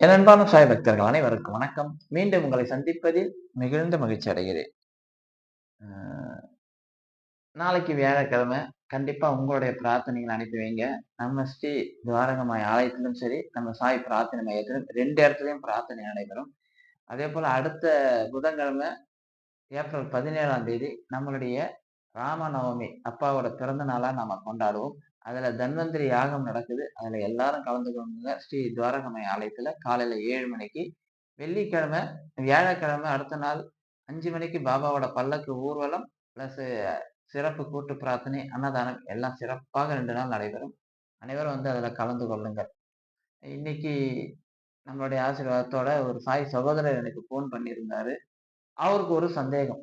என் அன்பான சாய் பக்தர்கள் அனைவருக்கும் வணக்கம். மீண்டும் உங்களை சந்திப்பதில் மிகுந்த மகிழ்ச்சி அடைகிறேன். நாளைக்கு வியாழக்கிழமை கண்டிப்பா உங்களுடைய பிரார்த்தனைகள் அனுப்பி வைங்க. நம்ம ஸ்ரீ துவாரகமாய் ஆலயத்திலும் சரி நம்ம சாய் பிரார்த்தனை மையத்திலும் ரெண்டு இடத்துலயும் பிரார்த்தனை நடைபெறும். அதே போல அடுத்த புதன்கிழமை ஏப்ரல் பதினேழாம் தேதி நம்மளுடைய ராமநவமி அப்பாவோட பிறந்த நாளா நாம கொண்டாடுவோம். அதுல தன்வந்திரி யாகம் நடக்குது. அதுல எல்லாரும் கலந்துக்கணுங்க ஸ்ரீ துவாரகமய ஆலயத்துல காலையில ஏழு மணிக்கு வெள்ளிக்கிழமை வியாழக்கிழமை அடுத்த நாள் அஞ்சு மணிக்கு பாபாவோட பல்லக்கு ஊர்வலம் பிளஸ் சிறப்பு கூட்டு பிரார்த்தனை அன்னதானம் எல்லாம் சிறப்பாக ரெண்டு நாள் நடைபெறும். அனைவரும் வந்து அதில் கலந்து கொள்ளுங்கள். இன்னைக்கு நம்மளுடைய ஆசீர்வாதத்தோட ஒரு சாய் சகோதரர் எனக்கு ஃபோன் பண்ணியிருந்தாரு. அவருக்கு ஒரு சந்தேகம்.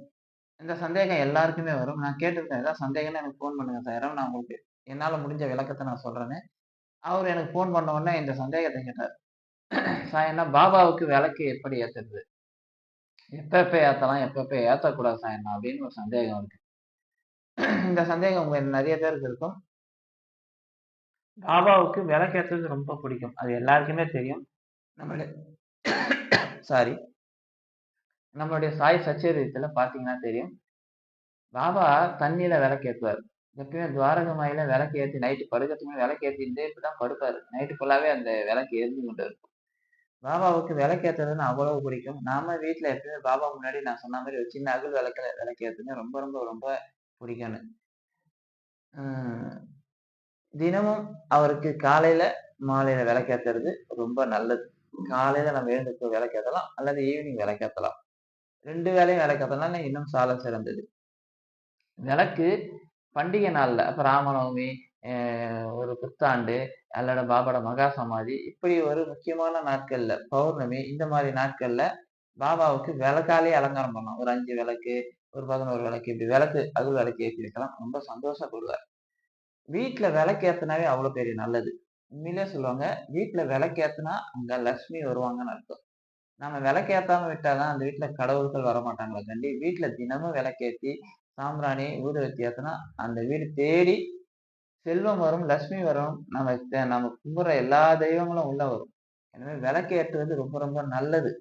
இந்த சந்தேகம் எல்லாருக்குமே வரும். நான் கேட்டிருக்கேன் ஏதாவது சந்தேகம்னா எனக்கு ஃபோன் பண்ணுங்க சார். நான் உங்களுக்கு என்னால் முடிஞ்ச விளக்கத்தை நான் சொல்றேன்னு அவர் எனக்கு ஃபோன் பண்ண உடனே இந்த சந்தேகத்தை கேட்டார். சாயனா பாபாவுக்கு விளக்கு எப்படி ஏத்துறது? எப்ப எப்ப ஏத்தலாம் எப்ப எப்ப ஏத்தக்கூடாது சாயனா? அப்படின்னு ஒரு சந்தேகம் இருக்கு. இந்த சந்தேகம் உங்க நிறைய பேருக்கு இருக்கும் பாபாவுக்கு விளக்கு ஏத்துறது ரொம்ப பிடிக்கும். அது எல்லாருக்குமே தெரியும். நம்மளுடைய சாரி நம்மளுடைய சாய் சச்சரித்துல பாத்தீங்கன்னா தெரியும். பாபா தண்ணியில விளக்கு ஏத்துவார். எப்பயுமே துவாரகமாயில விளக்கு ஏற்றி நைட்டு படுக்கிறதுக்குமே விளக்கு ஏற்றிட்டு இப்படிதான் படுப்பாரு. நைட்டு ஃபுல்லாவே அந்த விளக்கு எரிஞ்சு கொண்டு இருக்கும். பாபாவுக்கு விளக்கு ஏத்துறதுன்னு அவ்வளவு பிடிக்கும். நாம வீட்டுல எப்பயுமே பாபா முன்னாடி நான் சொன்ன மாதிரி ஒரு சின்ன அகல் விளக்குல விளக்கு ரொம்ப ரொம்ப ரொம்ப பிடிக்கும்னு. தினமும் அவருக்கு காலையில மாலையில விளக்கேற்றுறது ரொம்ப நல்லது. காலையில நம்ம எழுந்துக்கு விளக்கேற்றலாம் அல்லது ஈவினிங் விளக்கேற்றலாம் ரெண்டு வேலையும் விளக்கேற்றலாம் இன்னும் சால சிறந்தது. விளக்கு பண்டிகை நாள்ல அப்ப ராமநவமி ஒரு புத்தாண்டு அல்லட பாபாட மகா சமாதி இப்படி ஒரு முக்கியமான நாட்கள்ல பௌர்ணமி இந்த மாதிரி நாட்கள்ல பாபாவுக்கு விளக்காலே அலங்காரம் பண்ணலாம். ஒரு அஞ்சு விளக்கு ஒரு பதினோரு விளக்கு இப்படி விளக்கு அது விளக்கு ஏற்றி வைக்கலாம் ரொம்ப சந்தோஷப்படுவார். வீட்டுல விளக்கு ஏத்தினாவே அவ்வளவு பெரிய நல்லது. உண்மையிலே சொல்லுவாங்க வீட்டுல விளக்கு ஏத்தினா அங்க லட்சுமி வருவாங்கன்னு அர்த்தம். நம்ம விளக்கேத்தாம விட்டாதான் அந்த வீட்டுல கடவுள்கள் வரமாட்டாங்களா கண்டி வீட்டுல தினமும் விளக்கேத்தி சாம்பிராணி ஊதுவத்தி வித்தியாசம்னா அந்த வீடு தேடி செல்வம் வரும் லட்சுமி வரும் நம்ம நம்ம கும்புற எல்லா தெய்வங்களும் உள்ள வரும். எனவே விளக்கு ஏற்றுவது ரொம்ப ரொம்ப நல்லது.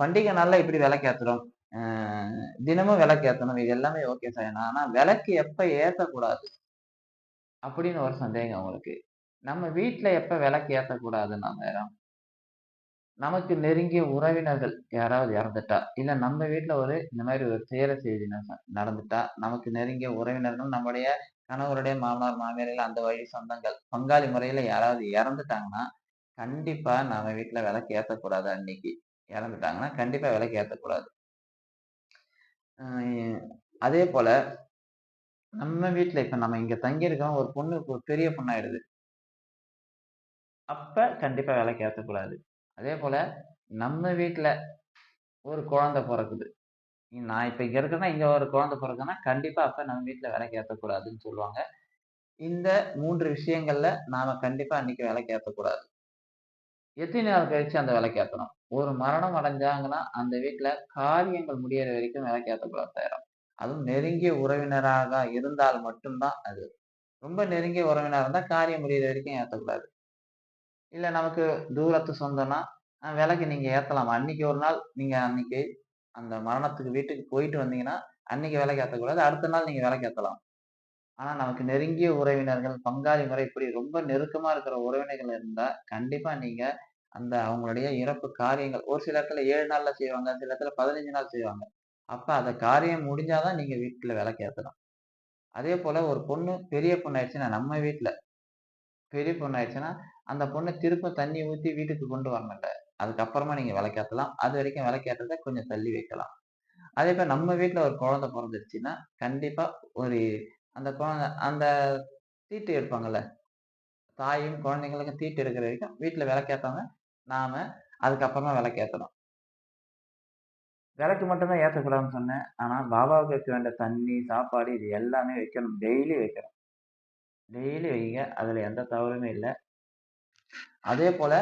பண்டிகை நாளில் இப்படி விளக்கு ஏத்துறோம் தினமும் விளக்கு இது எல்லாமே ஓகே சார். ஆனா விளக்கு எப்ப ஏற்றக்கூடாது அப்படின்னு ஒரு சந்தேகம் அவங்களுக்கு நம்ம வீட்டில் எப்போ விளக்கு ஏற்றக்கூடாதுன்னா நேரம் நமக்கு நெருங்கிய உறவினர்கள் யாராவது இறந்துட்டா இல்ல நம்ம வீட்டுல ஒரு இந்த மாதிரி ஒரு துயர செய்தி நடந்துட்டா நமக்கு நெருங்கிய உறவினர்கள் நம்முடைய கணவருடைய மாமனார் மாமியார்கள் அந்த வழி சொந்தங்கள் பங்காளி முறையில யாராவது இறந்துட்டாங்கன்னா கண்டிப்பா நம்ம வீட்டுல விளக்கு ஏத்தக்கூடாது அன்னைக்கு. இறந்துட்டாங்கன்னா கண்டிப்பா விளக்கு ஏத்தக்கூடாது. அதே போல நம்ம வீட்டுல இப்ப நம்ம இங்க தங்கியிருக்கோம் ஒரு பொண்ணு பெரிய பொண்ணாயிடுது. அப்ப கண்டிப்பா விளக்கு ஏத்தக்கூடாது. அதே போல் நம்ம வீட்டில் ஒரு குழந்தை பிறக்குது. நான் இப்போ இங்கே இருக்கிறேன்னா இங்கே ஒரு குழந்தை பிறக்குன்னா கண்டிப்பாக அப்போ நம்ம வீட்டில் விலைக்கு ஏற்றக்கூடாதுன்னு சொல்லுவாங்க. இந்த மூன்று விஷயங்களில் நாம் கண்டிப்பாக அன்றைக்கி விலைக்கு ஏற்றக்கூடாது எத்தனை நாள் கழிச்சு அந்த விலைக்கு ஏற்றணும் ஒரு மரணம் அடைஞ்சாங்கன்னா அந்த வீட்டில் காரியங்கள் முடியிற வரைக்கும் விலைக்கு ஏற்றக்கூடாது தயாரம் அதுவும் நெருங்கிய உறவினராக இருந்தால் மட்டும்தான் அது. ரொம்ப நெருங்கிய உறவினராக இருந்தால் காரியம் முடியிற வரைக்கும் ஏற்றக்கூடாது இல்லை நமக்கு தூரத்து சொந்தம்னா விலைக்கு நீங்கள் ஏற்றலாம் அன்னைக்கு ஒரு நாள் நீங்கள் அன்னைக்கு அந்த மரணத்துக்கு வீட்டுக்கு போயிட்டு வந்தீங்கன்னா அன்னைக்கு விலைக்கு ஏற்றக்கூடாது அடுத்த நாள் நீங்கள் விலைக்கு ஏற்றலாம் ஆனால் நமக்கு நெருங்கிய உறவினர்கள் பங்காளி முறை இப்படி ரொம்ப நெருக்கமாக இருக்கிற உறவினர்கள் இருந்தால் கண்டிப்பாக நீங்கள் அந்த அவங்களுடைய இறப்பு காரியங்கள் ஒரு சில இடத்துல ஏழு நாளில் செய்வாங்க சில இடத்துல பதினஞ்சு நாள் செய்வாங்க. அப்போ அந்த காரியம் முடிஞ்சாதான் நீங்கள் வீட்டில் விலைக்கு ஏற்றலாம் அதே போல் ஒரு பொண்ணு பெரிய பொண்ணு ஆயிடுச்சுன்னா நம்ம வீட்டில் பெரிய பொண்ணு ஆயிடுச்சுன்னா அந்த பொண்ணை திரும்ப தண்ணி ஊற்றி வீட்டுக்கு கொண்டு வரணும்ல. அதுக்கப்புறமா நீங்கள் விளக்கேற்றலாம் அது வரைக்கும் விளக்கேற்றத கொஞ்சம் தள்ளி வைக்கலாம். அதே போல் நம்ம வீட்டில் ஒரு குழந்தை பிறந்துருச்சுன்னா கண்டிப்பாக ஒரு அந்த குழந்தை அந்த தீட்டு எடுப்பாங்கல்ல தாயும் குழந்தைங்களுக்கும் தீட்டு எடுக்கிற வரைக்கும் வீட்டில் விளக்கேற்றவங்க நாம் அதுக்கப்புறமா விளக்கேற்றணும் விளக்கு மட்டும்தான் ஏற்றக்கூடாதுன்னு சொன்னேன். ஆனால் பாபாவுக்கு வைக்க வேண்டிய தண்ணி சாப்பாடு இது எல்லாமே வைக்கணும். டெய்லி வைக்கணும் டெய்லி வைங்க அதில் எந்த தவறுமே இல்லை அதே போல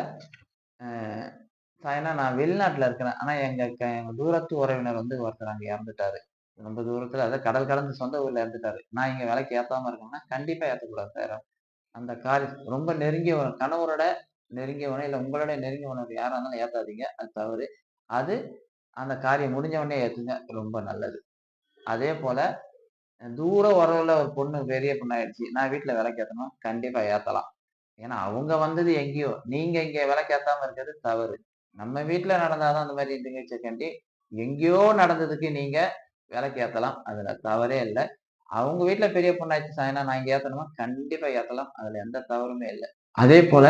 ஏன்னா நான் வெளிநாட்டுல இருக்கிறேன் ஆனா எங்க எங்க தூரத்து உறவினர் வந்து ஒருத்தர் அங்க இறந்துட்டாரு ரொம்ப தூரத்துல அதாவது கடல் கடந்து சொந்த ஊர்ல இறந்துட்டாரு நான் இங்க விலைக்கு ஏத்தாம இருக்கேன்னா கண்டிப்பா ஏற்றக்கூடாது சார் அந்த காரி ரொம்ப நெருங்கிய கணவரோட நெருங்கிய இல்லை உங்களோட உங்களுடைய யாராக இருந்தாலும் ஏத்தாதீங்க. அது தவறு. அது அந்த காரியம் முடிஞ்ச உடனே ஏத்துங்க. ரொம்ப நல்லது. அதே போல தூர உறவுல ஒரு பொண்ணு பெரிய பொண்ணாயிடுச்சு. நான் வீட்ல விளக்கேத்தணும். கண்டிப்பா ஏத்தலாம். ஏன்னா, அவங்க வந்தது எங்கேயோ. நீங்க இங்க விளக்கேத்தாம இருக்கிறது தவறு. நம்ம வீட்டுல நடந்தாதான் அந்த அந்த மாரி நிகழ்ச்சிக்காண்டி, எங்கேயோ நடந்ததுக்கு நீங்க விளக்கேத்தலாம். அதுல தவறே இல்லை அவங்க வீட்டுல பெரிய பொண்ணாச்சு சாயினா நான் இங்க ஏத்தணுமா? கண்டிப்பா ஏத்தலாம். அதுல எந்த தவறுமே இல்லை அதே போல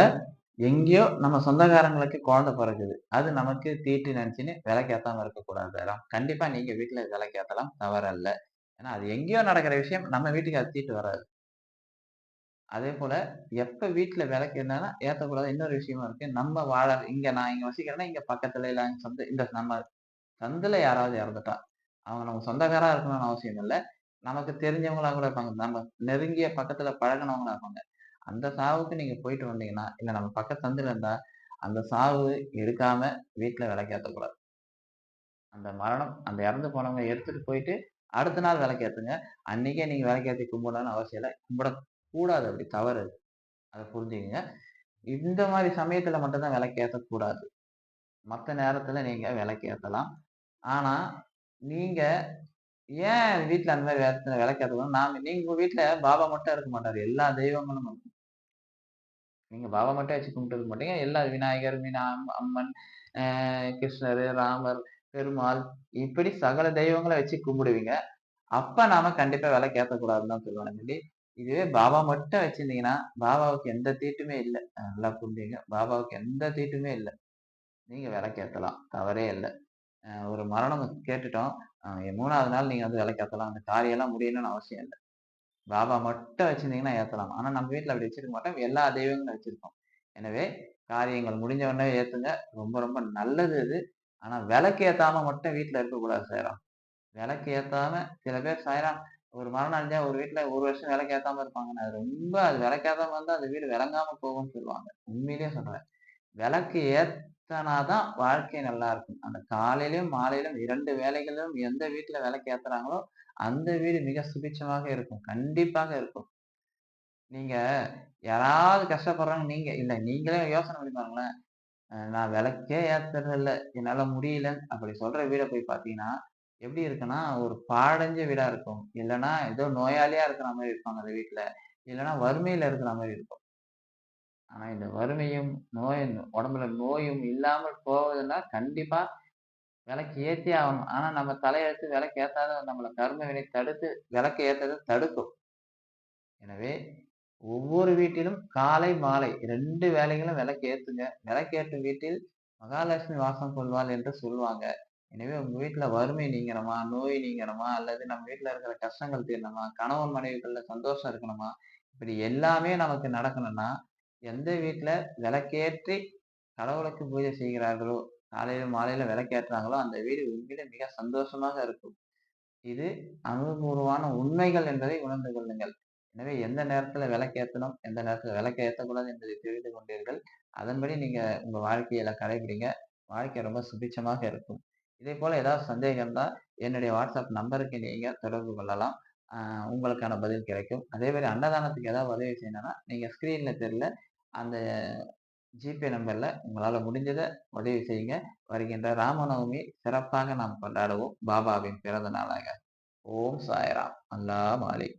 எங்கேயோ நம்ம சொந்தக்காரங்களுக்கு குழந்தை பிறகுது அது நமக்கு தீட்டு நெனச்சுன்னு விளக்கேத்தாம இருக்கக்கூடாது. கண்டிப்பா நீங்க வீட்ல விளக்கேத்தலாம். தவறல்ல. ஏன்னா, அது எங்கேயோ நடக்கிற விஷயம். நம்ம வீட்டுக்கு அது தீட்டு வராது. அதே போல எப்ப வீட்டுல விளக்கு என்னன்னா ஏத்தக்கூடாது இன்னொரு விஷயமும் இருக்கு. நம்ம வாழ இங்க நான் இங்க வசிக்கிறேன்னா, இங்க பக்கத்துல இல்ல சொந்த இந்த நம்ம சந்தில யாராவது இறந்துட்டா, அவங்க நம்ம சொந்தக்காரா இருக்கணும்னு அவசியம் இல்லை நமக்கு தெரிஞ்சவங்களா கூட இருப்பாங்க. நம்ம நெருங்கிய பக்கத்துல பழகுனவங்களா இருப்பாங்க. அந்த சாவுக்கு நீங்க போயிட்டு வந்தீங்கன்னா, இல்ல நம்ம பக்கத்து சந்துல இருந்தா, அந்த சாவு எடுக்காம வீட்டுல விளக்கேற்றக்கூடாது அந்த மரணம் அந்த இறந்து போனவங்க எடுத்துட்டு போயிட்டு, அடுத்த நாள் விளக்கேத்துங்க. அன்னைக்கே நீங்கள் விளக்கேற்றி கும்பிடணும்னு அவசியம் இல்லை கும்பிடக்கூடாது அப்படி தவறு அதை புரிஞ்சுக்கங்க. இந்த மாதிரி சமயத்தில் மட்டும்தான் விளக்கேற்றக்கூடாது விளக்கு நேரத்தில் நீங்கள் விளக்கேற்றலாம் ஆனால் நீங்கள் ஏன் வீட்டில் அந்த மாதிரி நேரத்துல விளக்கு ஏத்தக்கூடாது? நீங்கள் உங்கள் வீட்டில் பாபா மட்டும் இருக்க மாட்டார் எல்லா தெய்வங்களும் இருக்கும். பாபா மட்டும் வச்சு கும்பிட்டு இருக்க மாட்டீங்க. எல்லா விநாயகர், மீனா அம்மன், கிருஷ்ணர் ராமர், பெருமாள் இப்படி சகல தெய்வங்களை வச்சு கும்பிடுவீங்க. அப்ப நாம கண்டிப்பா விலை கேட்கக்கூடாதுன்னு தான் சொல்லுவேன். இதுவே பாபா மட்டும் வச்சிருந்தீங்கன்னா, பாபாவுக்கு எந்த தீட்டுமே இல்லை நல்லா புரிஞ்சுக்கங்க. பாபாவுக்கு எந்த தீட்டுமே இல்லை நீங்க விளக்கேத்தலாம். தவறே இல்லை ஒரு மரணம் கேட்டுட்டோம். மூணாவது நாள் நீங்க வந்து விலை கேத்தலாம் அந்த காரியெல்லாம் முடியணும்னு அவசியம் இல்லை பாபா மட்டும் வச்சிருந்தீங்கன்னா ஏத்தலாம். ஆனா நம்ம வீட்டுல அப்படி வச்சிருக்க மாட்டோம். எல்லா தெய்வங்களும் வச்சிருக்கோம் எனவே காரியங்கள் முடிஞ்ச உடனே ஏத்துங்க. ரொம்ப ரொம்ப நல்லது இது. ஆனா விளக்கு ஏத்தாம மட்டும் வீட்ல இருக்கக்கூடாது சாய்ராம். விளக்கு ஏத்தாம சில பேர் சாய்ராம் ஒரு மரணம் அடைஞ்சா ஒரு வீட்டுல ஒரு வருஷம் விளக்கு ஏத்தாம இருப்பாங்கன்னா அது ரொம்ப அது விளக்கு ஏத்தாம இருந்தா அந்த வீடு விளங்காம போகும்னு சொல்லுவாங்க. உண்மையிலேயே சொல்றேன். விளக்கு ஏத்தனாதான் வாழ்க்கை நல்லா இருக்கும். அந்த காலையிலும் மாலையிலும் இரண்டு வேலைகளிலும் எந்த வீட்டுல விளக்கு ஏத்துறாங்களோ, அந்த வீடு மிக சுபிட்சமாக இருக்கும். கண்டிப்பாக இருக்கும். நீங்க யாராவது கஷ்டப்படுறாங்க நீங்க இல்ல நீங்களே யோசனை பண்ணி பாருங்களேன். நான் விளக்கே ஏத்துறதில்ல. என்னால முடியல. அப்படி சொல்ற வீட போய் பார்த்தீங்கன்னா, எப்படி இருக்குன்னா, ஒரு பாழடைஞ்ச வீடா இருக்கும். இல்லன்னா ஏதோ நோயாளியா இருக்கிற மாரி இருப்பாங்க அந்த வீட்ல. இல்லன்னா வறுமையில இருக்கிற மாரி இருக்கும். ஆனா இந்த வறுமையும், நோயும் உடம்புல நோயும் இல்லாமல் போவதுன்னா, கண்டிப்பா விளக்கு ஏத்தியே ஆகணும். ஆனா நம்ம தலையெழுத்து விளக்கு ஏத்தாத நம்மள கர்ம வினை தடுத்து விளக்கு ஏத்துறத தடுக்கும். எனவே ஒவ்வொரு வீட்டிலும் காலை, மாலை ரெண்டு வேளைகளும் விளக்கு விளக்கேற்றும் வீட்டில் மகாலட்சுமி வாசம் கொள்வாள் என்று சொல்லுவாங்க. எனவே உங்க வீட்ல வறுமை நீங்கணுமா? நோய் நீங்கணுமா? அல்லது நம்ம வீட்ல இருக்கிற கஷ்டங்கள் தீரணுமா? கணவன் மனைவிக்குள்ள சந்தோஷம் இருக்கணுமா? இப்படி எல்லாமே நமக்கு நடக்கணும்னா, எந்த வீட்ல விளக்கேற்றி கடவுளுக்கு பூஜை செய்கிறார்களோ, காலையில, மாலையில விளக்கேற்றுறாங்களோ, அந்த வீடு உண்மையிலே மிக சந்தோஷமாக இருக்கும். இது அனுபவபூர்வமான உண்மைகள் என்பதை உணர்ந்து கொள்ளுங்கள். எனவே எந்த நேரத்துல ஏற்றணும் எந்த நேரத்துல விளக்கு ஏத்தக்கூடாது என்பதை தெரிந்து கொண்டீர்கள். அதன்படி நீங்க உங்க வாழ்க்கையில கடைபிடிங்க. வாழ்க்கை ரொம்ப சுபிட்சமாக இருக்கும். இதேபோல ஏதாவது சந்தேகம் இருந்தா, என்னுடைய வாட்ஸ்அப் நம்பருக்கு நீங்க தொடர்பு கொள்ளலாம். உங்களுக்கான பதில் கிடைக்கும். அதே மாதிரி அன்னதானத்துக்கு ஏதாவது உதவி செய்யணும்னா, நீங்க ஸ்கிரீன்ல தெரியல அந்த ஜிபே நம்பர்ல உங்களால முடிஞ்சதை உதவி செய்யுங்க. வருகின்ற ராமநவமி சிறப்பாக நாம் கொண்டாடுவோம். பாபாவின் பிறந்த நாளாக. ஓம் சாய்ராம். அல்லாஹ் மாலிக்.